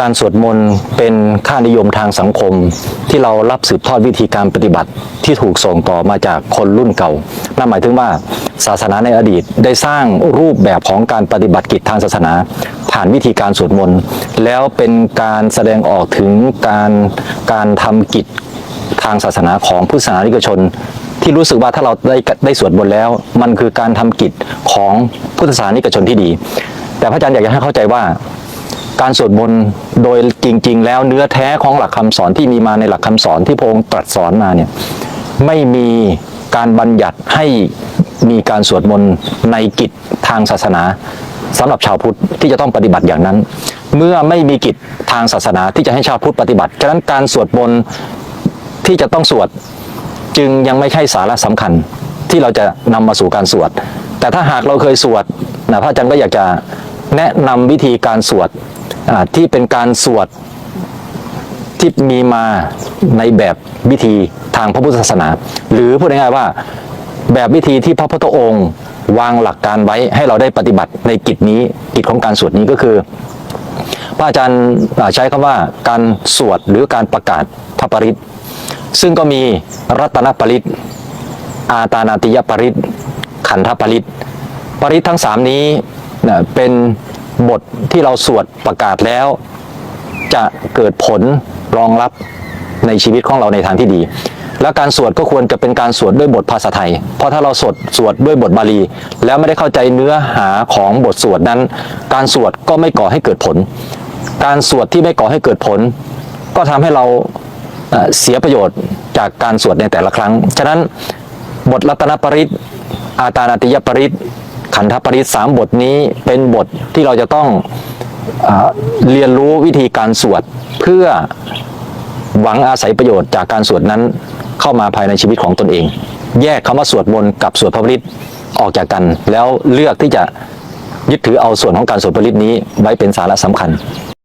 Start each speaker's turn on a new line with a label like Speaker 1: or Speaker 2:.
Speaker 1: การสวดมนต์เป็นค่านิยมทางสังคม ที่เรารับสืบทอดวิธีการปฏิบัติที่ถูกส่งต่อมาจากคนรุ่นเก่า นั่นหมายถึงว่าศาสนาในอดีตได้สร้างรูปแบบของการปฏิบัติกิจทางศาสนา ผ่านวิธีการสวดมนต์แล้วเป็นการแสดงออกถึงการการทำกิจทางศาสนาของพุทธศาสนิกชนที่รู้สึกว่าถ้าเราได้ได้สวดมนต์แล้ว มันคือการทำกิจของพุทธศาสนิกชนที่ดี แต่พระอาจารย์อยากจะให้เข้าใจว่า การสวดมนต์โดยจริง ๆ แล้วเนื้อแท้ของหลักคำสอนที่มีมาในหลักคำสอนที่พระองค์ตรัสสอนมาเนี่ยไม่มีการบัญญัติให้มีการสวดมนต์ในกิจทางศาสนาสำหรับชาวพุทธที่จะต้องปฏิบัติอย่างนั้น เมื่อไม่มีกิจทางศาสนาที่จะให้ชาวพุทธปฏิบัติฉะนั้นการสวดมนต์ที่จะต้องสวดจึงยังไม่ใช่สาระสำคัญที่เราจะนำมาสู่การสวด แต่ถ้าหากเราเคยสวดนะพระอาจารย์ก็อยากจะแนะนำวิธีการสวด ที่เป็นการสวดที่มีมาในแบบวิธีทางพระพุทธศาสนา หรือพูดง่ายๆว่าแบบวิธีที่พระพุทธองค์วางหลักการไว้ให้เราได้ปฏิบัติในกิจนี้กิจของการสวดนี้ก็คือ พระอาจารย์ใช้คำว่าการสวดหรือการประกาศพระปริตซึ่งก็มีรัตนปริตอาตานาติยปริตขันธปริตปริตทั้งสามนี้เป็น บทที่เราสวดประกาศแล้ว จะเกิดผลรองรับในชีวิตของเราในทางที่ดี และการสวดก็ควรจะเป็นการสวดด้วยบทภาษาไทย เพราะถ้าเราสวดสวดด้วยบทบาลี แล้วไม่ได้เข้าใจเนื้อหาของบทสวดนั้น การสวดก็ไม่ก่อให้เกิดผล การสวดที่ไม่ก่อให้เกิดผล ก็ทำให้เราเสียประโยชน์จากการสวดในแต่ละครั้ง ฉะนั้นบทรัตนปริตอาตานาติยปริต ขันธปริศสามบทนี้เป็นบทที่เราจะต้องเอเรียนรู้วิธีการสวดเพื่อหวังอาศัยประโยชน์จากการสวดนั้นเข้ามาภายในชีวิตของตนเอง แยกคำว่าสวดมนต์กับสวดพระปริศออกจากกัน แล้วเลือกที่จะยึดถือเอาส่วนของการสวดพระปริศนี้ไว้เป็นสาระสำคัญ